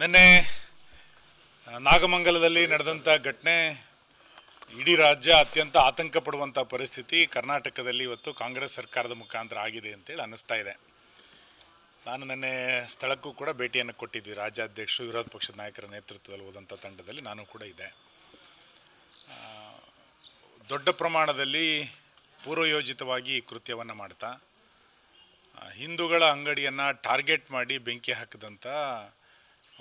ನಿನ್ನೆ ನಾಗಮಂಗಲದಲ್ಲಿ ನಡೆದಂಥ ಘಟನೆ ಇಡೀ ರಾಜ್ಯ ಅತ್ಯಂತ ಆತಂಕ ಪಡುವಂಥ ಪರಿಸ್ಥಿತಿ ಕರ್ನಾಟಕದಲ್ಲಿ ಇವತ್ತು ಕಾಂಗ್ರೆಸ್ ಸರ್ಕಾರದ ಮುಖಾಂತರ ಆಗಿದೆ ಅಂತೇಳಿ ಅನ್ನಿಸ್ತಾ ಇದೆ. ನಾನು ನಿನ್ನೆ ಸ್ಥಳಕ್ಕೂ ಕೂಡ ಭೇಟಿಯನ್ನು ಕೊಟ್ಟಿದ್ವಿ. ರಾಜ್ಯಾಧ್ಯಕ್ಷರು, ವಿರೋಧ ಪಕ್ಷದ ನಾಯಕರ ನೇತೃತ್ವದಲ್ಲಿ ಹೋದಂಥ ತಂಡದಲ್ಲಿ ನಾನು ಕೂಡ ಇದೆ ದೊಡ್ಡ ಪ್ರಮಾಣದಲ್ಲಿ ಪೂರ್ವಯೋಜಿತವಾಗಿ ಈ ಕೃತ್ಯವನ್ನು ಮಾಡ್ತಾ ಹಿಂದೂಗಳ ಅಂಗಡಿಯನ್ನು ಟಾರ್ಗೆಟ್ ಮಾಡಿ ಬೆಂಕಿ ಹಾಕಿದಂಥ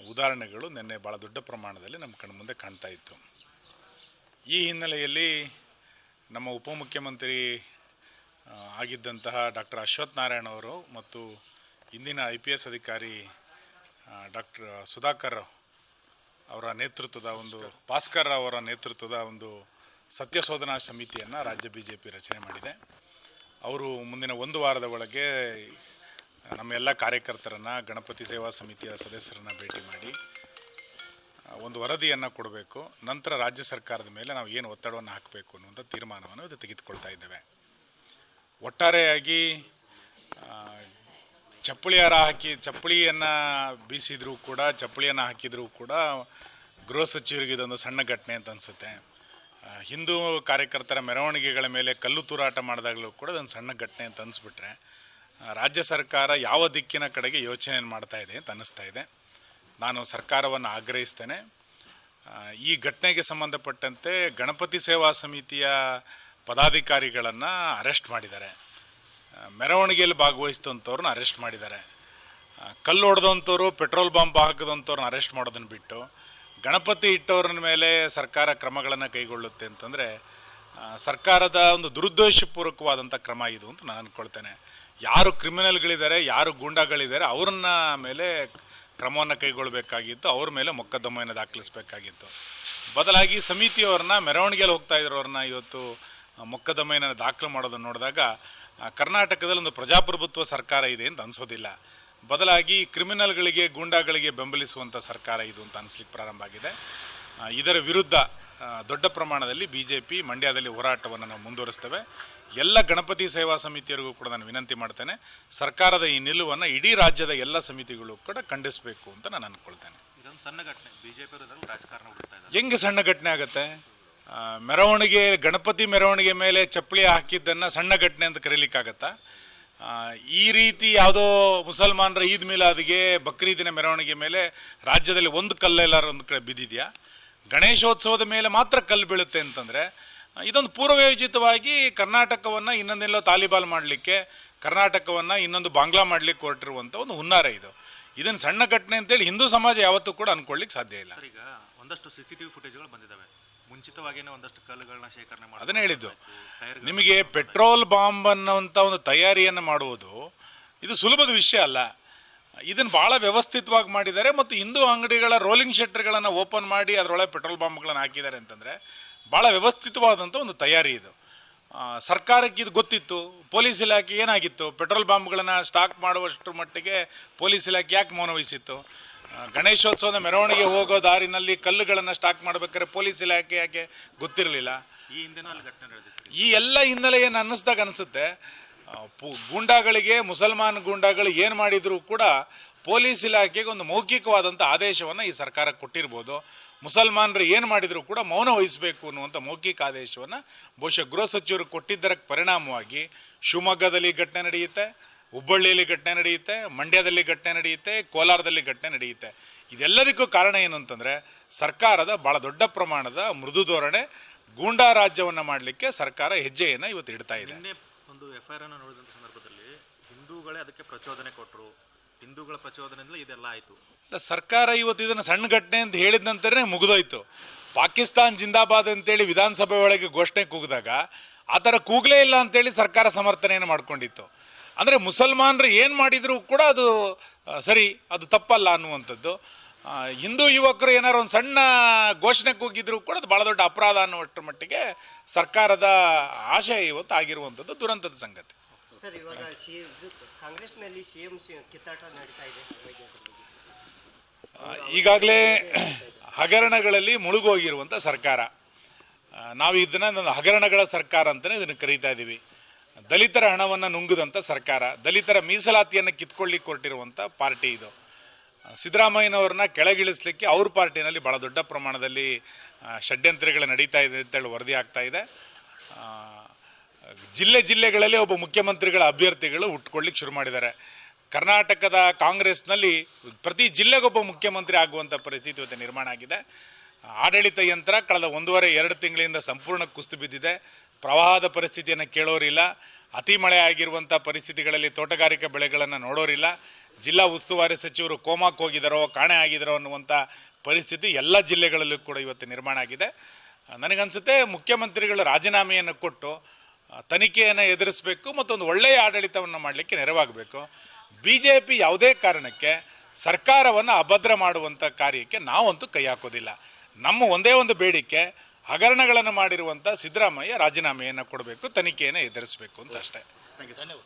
ಉದಾಹರಣೆಗಳು ನಿನ್ನೆ ಭಾಳ ದೊಡ್ಡ ಪ್ರಮಾಣದಲ್ಲಿ ನಮ್ಮ ಕಣ್ಮುಂದೆ ಕಾಣ್ತಾ ಇತ್ತು. ಈ ಹಿನ್ನೆಲೆಯಲ್ಲಿ ನಮ್ಮ ಉಪಮುಖ್ಯಮಂತ್ರಿ ಆಗಿದ್ದಂತಹ ಡಾಕ್ಟರ್ ಅಶ್ವಥ್ ನಾರಾಯಣ ಅವರು ಮತ್ತು ಇಂದಿನ ಐ ಪಿ ಎಸ್ ಅಧಿಕಾರಿ ಡಾಕ್ಟರ್ ಸುಧಾಕರ್ ಅವರ ನೇತೃತ್ವದ ಒಂದು ಭಾಸ್ಕರ್ ಅವರ ನೇತೃತ್ವದ ಒಂದು ಸತ್ಯಶೋಧನಾ ಸಮಿತಿಯನ್ನು ರಾಜ್ಯ ಬಿ ಜೆ ಪಿ ರಚನೆ ಮಾಡಿದೆ. ಅವರು ಮುಂದಿನ ಒಂದು ವಾರದ ಒಳಗೆ ನಮ್ಮ ಎಲ್ಲ ಕಾರ್ಯಕರ್ತರನ್ನು, ಗಣಪತಿ ಸೇವಾ ಸಮಿತಿಯ ಸದಸ್ಯರನ್ನು ಭೇಟಿ ಮಾಡಿ ಒಂದು ವರದಿಯನ್ನು ಕೊಡಬೇಕು. ನಂತರ ರಾಜ್ಯ ಸರ್ಕಾರದ ಮೇಲೆ ನಾವು ಏನು ಒತ್ತಡವನ್ನು ಹಾಕಬೇಕು ಅನ್ನುವಂಥ ತೀರ್ಮಾನವನ್ನು ಇದು ತೆಗೆದುಕೊಳ್ತಾ ಇದ್ದೇವೆ. ಒಟ್ಟಾರೆಯಾಗಿ ಚಪ್ಪಳಿಯಾರ ಹಾಕಿ ಚಪ್ಪಳಿಯನ್ನು ಬೀಸಿದರೂ ಕೂಡ ಚಪ್ಪಳಿಯನ್ನು ಹಾಕಿದರೂ ಕೂಡ ಗೃಹ ಸಚಿವರಿಗೆ ಇದೊಂದು ಸಣ್ಣ ಘಟನೆ ಅಂತ ಅನಿಸುತ್ತೆ. ಹಿಂದೂ ಕಾರ್ಯಕರ್ತರ ಮೆರವಣಿಗೆಗಳ ಮೇಲೆ ಕಲ್ಲು ತೂರಾಟ ಮಾಡಿದಾಗಲೂ ಕೂಡ ಅದೊಂದು ಸಣ್ಣ ಘಟನೆ ಅಂತ ಅನಿಸ್ಬಿಟ್ರೆ ರಾಜ್ಯ ಸರ್ಕಾರ ಯಾವ ದಿಕ್ಕಿನ ಕಡೆಗೆ ಯೋಚನೆ ಮಾಡ್ತಾ ಇದೆ ಅಂತ ಅನ್ನಿಸ್ತಾ ಇದೆ. ನಾನು ಸರ್ಕಾರವನ್ನು ಆಗ್ರಹಿಸ್ತೇನೆ. ಈ ಘಟನೆಗೆ ಸಂಬಂಧಪಟ್ಟಂತೆ ಗಣಪತಿ ಸೇವಾ ಸಮಿತಿಯ ಪದಾಧಿಕಾರಿಗಳನ್ನು ಅರೆಸ್ಟ್ ಮಾಡಿದ್ದಾರೆ. ಮೆರವಣಿಗೆಯಲ್ಲಿ ಭಾಗವಹಿಸಿದಂಥವ್ರನ್ನ ಅರೆಸ್ಟ್ ಮಾಡಿದ್ದಾರೆ. ಕಲ್ಲು ಹೊಡೆದಂಥವ್ರು, ಪೆಟ್ರೋಲ್ ಬಾಂಬ್ ಹಾಕಿದಂಥವ್ರನ್ನ ಅರೆಸ್ಟ್ ಮಾಡೋದನ್ನು ಬಿಟ್ಟು, ಗಣಪತಿ ಇಟ್ಟವ್ರನ್ನ ಮೇಲೆ ಸರ್ಕಾರ ಕ್ರಮಗಳನ್ನು ಕೈಗೊಳ್ಳುತ್ತೆ ಅಂತಂದರೆ ಸರ್ಕಾರದ ಒಂದು ದುರುದ್ದೇಶಪೂರ್ವಕವಾದಂಥ ಕ್ರಮ ಇದು ಅಂತ ನಾನು ಅಂದ್ಕೊಳ್ತೇನೆ ಯಾರು ಕ್ರಿಮಿನಲ್ಗಳಿದ್ದಾರೆ, ಯಾರು ಗೂಂಡಾಗಳಿದ್ದಾರೆ, ಅವ್ರನ್ನ ಮೇಲೆ ಕ್ರಮವನ್ನು ಕೈಗೊಳ್ಳಬೇಕಾಗಿತ್ತು ಅವ್ರ ಮೇಲೆ ಮೊಕದ್ದಮೆಯನ್ನು ದಾಖಲಿಸಬೇಕಾಗಿತ್ತು. ಬದಲಾಗಿ ಸಮಿತಿಯವ್ರನ್ನ, ಮೆರವಣಿಗೆಯಲ್ಲಿ ಹೋಗ್ತಾ ಇದ್ರವ್ರನ್ನ ಇವತ್ತು ಮೊಕದ್ದಮೆಯನ್ನು ದಾಖಲು ಮಾಡೋದನ್ನು ನೋಡಿದಾಗ ಕರ್ನಾಟಕದಲ್ಲಿ ಒಂದು ಪ್ರಜಾಪ್ರಭುತ್ವ ಸರ್ಕಾರ ಇದೆ ಅಂತ ಅನಿಸೋದಿಲ್ಲ. ಬದಲಾಗಿ ಕ್ರಿಮಿನಲ್ಗಳಿಗೆ, ಗೂಂಡಾಗಳಿಗೆ ಬೆಂಬಲಿಸುವಂಥ ಸರ್ಕಾರ ಇದು ಅಂತ ಅನಿಸ್ಲಿಕ್ಕೆ ಪ್ರಾರಂಭ ಆಗಿದೆ. ಇದರ ವಿರುದ್ಧ ದೊಡ್ಡ ಪ್ರಮಾಣದಲ್ಲಿ ಬಿ ಜೆ ಪಿ ಮಂಡ್ಯದಲ್ಲಿ ಹೋರಾಟವನ್ನು ನಾವು ಮುಂದುವರಿಸ್ತೇವೆ. ಎಲ್ಲ ಗಣಪತಿ ಸೇವಾ ಸಮಿತಿಯರಿಗೂ ಕೂಡ ನಾನು ವಿನಂತಿ ಮಾಡ್ತೇನೆ. ಸರ್ಕಾರದ ಈ ನಿಲುವನ್ನು ಇಡೀ ರಾಜ್ಯದ ಎಲ್ಲ ಸಮಿತಿಗಳು ಕೂಡ ಖಂಡಿಸಬೇಕು ಅಂತ ನಾನು ಅಂದ್ಕೊಳ್ತೇನೆ ಇದೊಂದು ಸಣ್ಣ ಘಟನೆ. ಬಿಜೆಪಿ ರಾಜಕಾರಣ ಉಳಿತಾ ಇದೆ ಹೆಂಗೆ ಸಣ್ಣ ಘಟನೆ ಆಗುತ್ತೆ? ಮೆರವಣಿಗೆ ಗಣಪತಿ ಮೆರವಣಿಗೆ ಮೇಲೆ ಚಪ್ಪಲಿ ಹಾಕಿದ್ದನ್ನು ಸಣ್ಣ ಘಟನೆ ಅಂತ ಕರೀಲಿಕ್ಕಾಗತ್ತಾ? ಈ ರೀತಿ ಯಾವುದೋ ಮುಸಲ್ಮಾನರ ಈದ್ ಮಿಲಾದಿಗೆ ಬಕ್ರೀದಿನ ಮೆರವಣಿಗೆ ಮೇಲೆ ರಾಜ್ಯದಲ್ಲಿ ಒಂದು ಕಲ್ಲೆಲ್ಲಾರು ಒಂದು ಕಡೆ ಬಿದ್ದಿದೆಯಾ? ಗಣೇಶೋತ್ಸವದ ಮೇಲೆ ಮಾತ್ರ ಕಲ್ಲು ಬೀಳುತ್ತೆ ಅಂತಂದರೆ ಇದೊಂದು ಪೂರ್ವಯೋಜಿತವಾಗಿ ಕರ್ನಾಟಕವನ್ನು ಇನ್ನೊಂದೆಲ್ಲೋ ತಾಲಿಬಾಲ್ ಮಾಡಲಿಕ್ಕೆ ಕರ್ನಾಟಕವನ್ನು ಇನ್ನೊಂದು ಬಾಂಗ್ಲಾ ಮಾಡಲಿಕ್ಕೆ ಕೊಟ್ಟಿರುವಂಥ ಒಂದು ಹುನ್ನಾರ ಇದು. ಇದನ್ನು ಸಣ್ಣ ಘಟನೆ ಅಂತೇಳಿ ಹಿಂದೂ ಸಮಾಜ ಯಾವತ್ತೂ ಕೂಡ ಅನ್ಕೊಳ್ಳಿಕ್ಕೆ ಸಾಧ್ಯ ಇಲ್ಲ. ಈಗ ಒಂದಷ್ಟು ಸಿ ಸಿ ಟಿವಿ ಫುಟೇಜ್ಗಳು ಬಂದಿದ್ದಾವೆ ಮುಂಚಿತವಾಗಿಯೇ ಒಂದಷ್ಟು ಕಲ್ಲುಗಳನ್ನ ಶೇಖರಣೆ ಮಾಡಿ ಅದನ್ನೇ ಹೇಳಿದ್ದು. ನಿಮಗೆ ಪೆಟ್ರೋಲ್ ಬಾಂಬ್ ಅನ್ನೋಂಥ ಒಂದು ತಯಾರಿಯನ್ನು ಮಾಡುವುದು ಇದು ಸುಲಭದ ವಿಷಯ ಅಲ್ಲ. ಇದನ್ನು ಭಾಳ ವ್ಯವಸ್ಥಿತವಾಗಿ ಮಾಡಿದ್ದಾರೆ ಮತ್ತು ಹಿಂದೂ ಅಂಗಡಿಗಳ ರೋಲಿಂಗ್ ಶೆಟ್ಟರ್ಗಳನ್ನು ಓಪನ್ ಮಾಡಿ ಅದರೊಳಗೆ ಪೆಟ್ರೋಲ್ ಬಾಂಬ್ಗಳನ್ನು ಹಾಕಿದ್ದಾರೆ ಅಂತಂದರೆ ಭಾಳ ವ್ಯವಸ್ಥಿತವಾದಂಥ ಒಂದು ತಯಾರಿ ಇದು. ಸರ್ಕಾರಕ್ಕೆ ಇದು ಗೊತ್ತಿತ್ತು ಪೊಲೀಸ್ ಇಲಾಖೆ ಏನಾಗಿತ್ತು ಪೆಟ್ರೋಲ್ ಬಾಂಬ್ಗಳನ್ನು ಸ್ಟಾಕ್ ಮಾಡುವಷ್ಟರ ಮಟ್ಟಿಗೆ ಪೊಲೀಸ್ ಇಲಾಖೆ ಯಾಕೆ ಮೌನವಹಿಸಿತ್ತು? ಗಣೇಶೋತ್ಸವದ ಮೆರವಣಿಗೆ ಹೋಗೋ ದಾರಿನಲ್ಲಿ ಕಲ್ಲುಗಳನ್ನು ಸ್ಟಾಕ್ ಮಾಡಬೇಕಾದ್ರೆ ಪೊಲೀಸ್ ಇಲಾಖೆ ಯಾಕೆ ಗೊತ್ತಿರಲಿಲ್ಲ? ಈ ಈ ಎಲ್ಲ ಹಿನ್ನೆಲೆ ಏನು ಅನ್ನಿಸ್ದಾಗ ಅನಿಸುತ್ತೆ ಗೂಂಡಾಗಳಿಗೆ ಮುಸಲ್ಮಾನ್ ಗೂಂಡಾಗಳು ಏನು ಮಾಡಿದರೂ ಕೂಡ ಪೊಲೀಸ್ ಇಲಾಖೆಗೆ ಒಂದು ಮೌಖಿಕವಾದಂಥ ಆದೇಶವನ್ನು ಈ ಸರ್ಕಾರ ಕೊಟ್ಟಿರ್ಬೋದು. ಮುಸಲ್ಮಾನರು ಏನು ಮಾಡಿದರೂ ಕೂಡ ಮೌನ ವಹಿಸಬೇಕು ಅನ್ನುವಂಥ ಮೌಖಿಕ ಆದೇಶವನ್ನು ಬಹುಶಃ ಗೃಹ ಸಚಿವರು ಕೊಟ್ಟಿದ್ದರ ಪರಿಣಾಮವಾಗಿ ಶಿವಮೊಗ್ಗದಲ್ಲಿ ಘಟನೆ ನಡೆಯುತ್ತೆ, ಹುಬ್ಬಳ್ಳಿಯಲ್ಲಿ ಘಟನೆ ನಡೆಯುತ್ತೆ, ಮಂಡ್ಯದಲ್ಲಿ ಘಟನೆ ನಡೆಯುತ್ತೆ, ಕೋಲಾರದಲ್ಲಿ ಘಟನೆ ನಡೆಯುತ್ತೆ. ಇದೆಲ್ಲದಕ್ಕೂ ಕಾರಣ ಏನು ಅಂತಂದರೆ ಸರ್ಕಾರದ ಭಾಳ ದೊಡ್ಡ ಪ್ರಮಾಣದ ಮೃದು ಧೋರಣೆ ಗೂಂಡಾ ರಾಜ್ಯವನ್ನು ಮಾಡಲಿಕ್ಕೆ ಸರ್ಕಾರ ಹೆಜ್ಜೆಯನ್ನು ಇವತ್ತು ಇಡ್ತಾ ಇದೆ. ಒಂದು ಎಫ್ ಐ ಆರ್ ಸಂದರ್ಭದಲ್ಲಿ ಹಿಂದೂಗಳೇ ಅದಕ್ಕೆ ಪ್ರಚೋದನೆ ಕೊಟ್ಟರು ಹಿಂದೂಗಳ ಪ್ರಚೋದನೆಯಿಂದ ಇದೆಲ್ಲ ಆಯಿತು. ಸರ್ಕಾರ ಇವತ್ತು ಇದನ್ನು ಸಣ್ಣ ಘಟನೆ ಅಂತ ಹೇಳಿದ ನಂತರನೇ ಮುಗಿದೋಯ್ತು. ಪಾಕಿಸ್ತಾನ್ ಜಿಂದಾಬಾದ್ ಅಂತೇಳಿ ವಿಧಾನಸಭೆ ಒಳಗೆ ಘೋಷಣೆ ಕೂಗಿದಾಗ ಆ ಥರ ಕೂಗಲೇ ಇಲ್ಲ ಅಂತೇಳಿ ಸರ್ಕಾರ ಸಮರ್ಥನೆಯನ್ನು ಮಾಡ್ಕೊಂಡಿತ್ತು. ಅಂದರೆ ಮುಸಲ್ಮಾನರು ಏನು ಮಾಡಿದರೂ ಕೂಡ ಅದು ಸರಿ, ಅದು ತಪ್ಪಲ್ಲ ಅನ್ನುವಂಥದ್ದು. ಹಿಂದೂ ಯುವಕರು ಏನಾರು ಒಂದು ಸಣ್ಣ ಘೋಷಣೆ ಕೂಗಿದ್ರು ಕೂಡ ಅದು ಭಾಳ ದೊಡ್ಡ ಅಪರಾಧ ಅನ್ನುವಷ್ಟರ ಮಟ್ಟಿಗೆ ಸರ್ಕಾರದ ಆಶಯ ಇವತ್ತು ಆಗಿರುವಂಥದ್ದು ದುರಂತದ ಸಂಗತಿ. ಸರ್, ಇವಾಗ ಸಿ ಕಾಂಗ್ರೆಸ್ನಲ್ಲಿ ಕಿತ್ತಾಟ ನಡೀತಾ ಇದೆ. ಈಗಾಗಲೇ ಹಗರಣಗಳಲ್ಲಿ ಮುಳುಗೋಗಿರುವಂಥ ಸರ್ಕಾರ. ನಾವು ಇದನ್ನು ಹಗರಣಗಳ ಸರ್ಕಾರ ಅಂತಲೇ ಇದನ್ನು ಕರೀತಾ ಇದ್ದೀವಿ ದಲಿತರ ಹಣವನ್ನು ನುಂಗಿದಂಥ ಸರ್ಕಾರ, ದಲಿತರ ಮೀಸಲಾತಿಯನ್ನು ಕಿತ್ಕೊಳ್ಳಿಕ್ಕೆ ಕೊಟ್ಟಿರುವಂಥ ಪಾರ್ಟಿ ಇದು. ಸಿದ್ದರಾಮಯ್ಯನವ್ರನ್ನ ಕೆಳಗಿಳಿಸ್ಲಿಕ್ಕೆ ಅವ್ರ ಪಾರ್ಟಿನಲ್ಲಿ ಭಾಳ ದೊಡ್ಡ ಪ್ರಮಾಣದಲ್ಲಿ ಷಡ್ಯಂತ್ರಗಳು ನಡೀತಾ ಇದೆ ಅಂತೇಳಿ ವರದಿ ಆಗ್ತಾ ಇದೆ. ಜಿಲ್ಲೆ ಜಿಲ್ಲೆಗಳಲ್ಲಿ ಒಬ್ಬ ಮುಖ್ಯಮಂತ್ರಿಗಳ ಅಭ್ಯರ್ಥಿಗಳು ಹುಟ್ಕೊಳ್ಳಿಕ್ಕೆ ಶುರು ಮಾಡಿದ್ದಾರೆ. ಕರ್ನಾಟಕದ ಕಾಂಗ್ರೆಸ್ನಲ್ಲಿ ಪ್ರತಿ ಜಿಲ್ಲೆಗೊಬ್ಬ ಮುಖ್ಯಮಂತ್ರಿ ಆಗುವಂಥ ಪರಿಸ್ಥಿತಿ ಇವತ್ತು ನಿರ್ಮಾಣ ಆಗಿದೆ. ಆಡಳಿತ ಯಂತ್ರ ಕಳೆದ ಒಂದೂವರೆ, ಎರಡು ತಿಂಗಳಿಂದ ಸಂಪೂರ್ಣ ಕುಸಿದು ಬಿದ್ದಿದೆ. ಪ್ರವಾಹದ ಪರಿಸ್ಥಿತಿಯನ್ನು ಕೇಳೋರಿಲ್ಲ. ಅತಿ ಮಳೆ ಆಗಿರುವಂಥ ಪರಿಸ್ಥಿತಿಗಳಲ್ಲಿ ತೋಟಗಾರಿಕೆ ಬೆಳೆಗಳನ್ನು ನೋಡೋರಿಲ್ಲ. ಜಿಲ್ಲಾ ಉಸ್ತುವಾರಿ ಸಚಿವರು ಕೋಮಾಕ್ಕೆ ಹೋಗಿದ್ದಾರೋ ಕಾಣೆ ಆಗಿದ್ದಾರೋ ಅನ್ನುವಂಥ ಪರಿಸ್ಥಿತಿ ಎಲ್ಲ ಜಿಲ್ಲೆಗಳಲ್ಲೂ ಕೂಡ ಇವತ್ತು ನಿರ್ಮಾಣ ಆಗಿದೆ. ನನಗನ್ಸುತ್ತೆ ಮುಖ್ಯಮಂತ್ರಿಗಳು ರಾಜೀನಾಮೆಯನ್ನು ಕೊಟ್ಟು ತನಿಖೆಯನ್ನು ಎದುರಿಸಬೇಕು ಮತ್ತೊಂದು ಒಳ್ಳೆಯ ಆಡಳಿತವನ್ನು ಮಾಡಲಿಕ್ಕೆ ನೆರವಾಗಬೇಕು. ಬಿ ಜೆ ಪಿ ಯಾವುದೇ ಕಾರಣಕ್ಕೆ ಸರ್ಕಾರವನ್ನು ಅಭದ್ರ ಮಾಡುವಂಥ ಕಾರ್ಯಕ್ಕೆ ನಾವಂತೂ ಕೈ ಹಾಕೋದಿಲ್ಲ. ನಮ್ಮ ಒಂದೇ ಒಂದು ಬೇಡಿಕೆ, ಹಗರಣಗಳನ್ನು ಮಾಡಿರುವಂಥ ಸಿದ್ದರಾಮಯ್ಯ ರಾಜೀನಾಮೆಯನ್ನು ಕೊಡಬೇಕು, ತನಿಖೆಯನ್ನು ಎದುರಿಸಬೇಕು ಅಂತ ಅಷ್ಟೇ. ಧನ್ಯವಾದ